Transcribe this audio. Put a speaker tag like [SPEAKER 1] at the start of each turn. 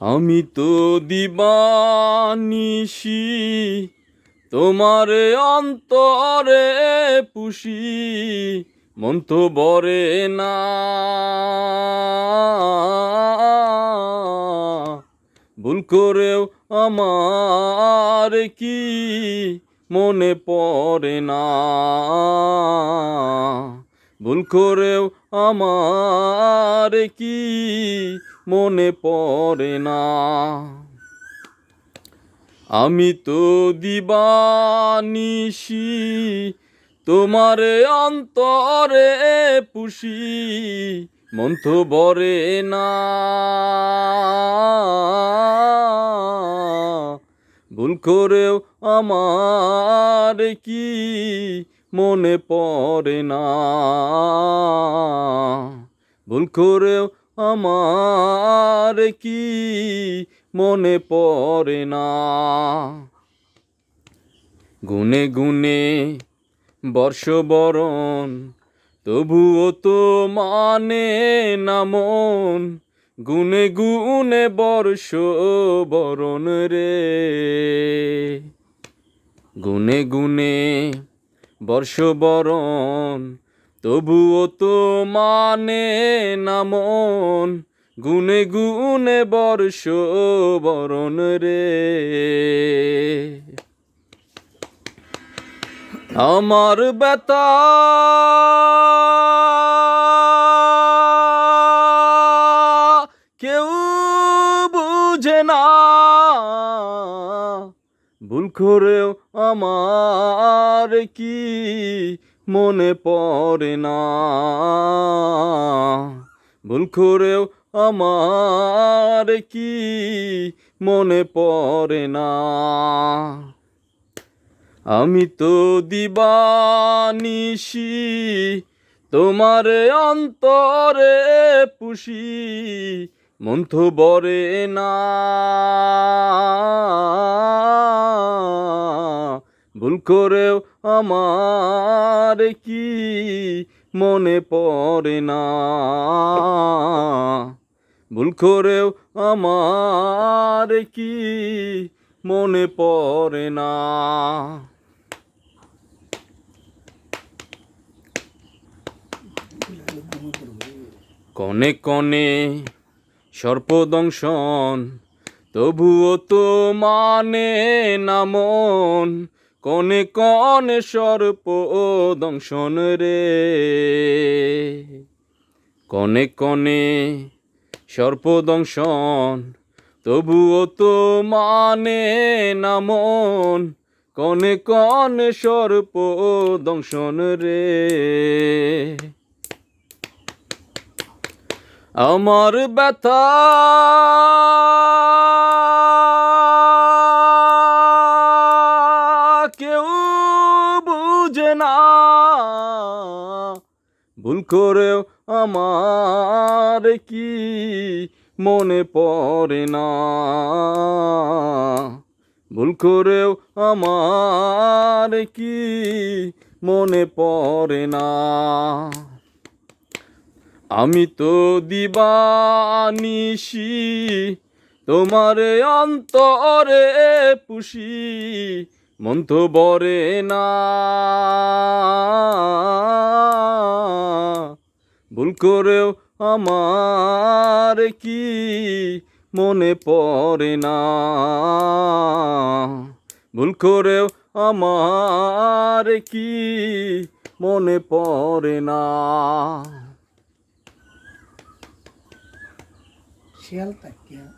[SPEAKER 1] আমি তো দিবানিসি তোমার অন্তরে পুষি, মন তো না। ভুল করেও আমার কি মনে পড়ে না। ভুল করেও আমার কি মনে পড়ে না। আমি তো দিবানিশি, তোমার অন্তরে পুষি মন্থ বরে না। ভুল করেও আমার কি মনে পড়ে না। ভুল করেও আমার কি মনে পড়ে না? গুনে গুনে বর্ষবরণ, তবুও তো মানে না মন। গুনে গুনে বর্ষ বরণ রে। গুনে গুনে বর্ষবরণ তবুও তো মানে না মন, গুনে গুনে বর্ষ বরণ রে। আমার বেতা কেউ বুঝে না, ভুল করেও আমার কি মনে পড়ে না। ভুল করেও আমার কি মনে পড়ে না। আমি তো দিবানিশি, তোমার অন্তরে পুষি মন্থ বরে না। ভুল করেও আমার কি মনে পড়ে না? ভুল করেও আমার কি মনে পড়ে না? কনে কনে সর্পদংশন, তবুও তো মানে না মন। কনে কনে সর্প দংশন রে? কনে কনে সর্পদংশন, তবুও তো মানে নামন কনে কনে সর্প দংশন রে? আমার ব্যথা কেউ বুঝে না। ভুল করেও আমার কি মনে পড়ে না। ভুল করেও আমার কি মনে পড়ে না। আমি তো দিবানিশি, তোমার অন্তরে পুষি। মন তো বরে না। ভুল করেও আমার কি মনে পড়ে না। ভুল করেও আমার কি মনে পড়ে না।
[SPEAKER 2] শিয়াল তাকিয়া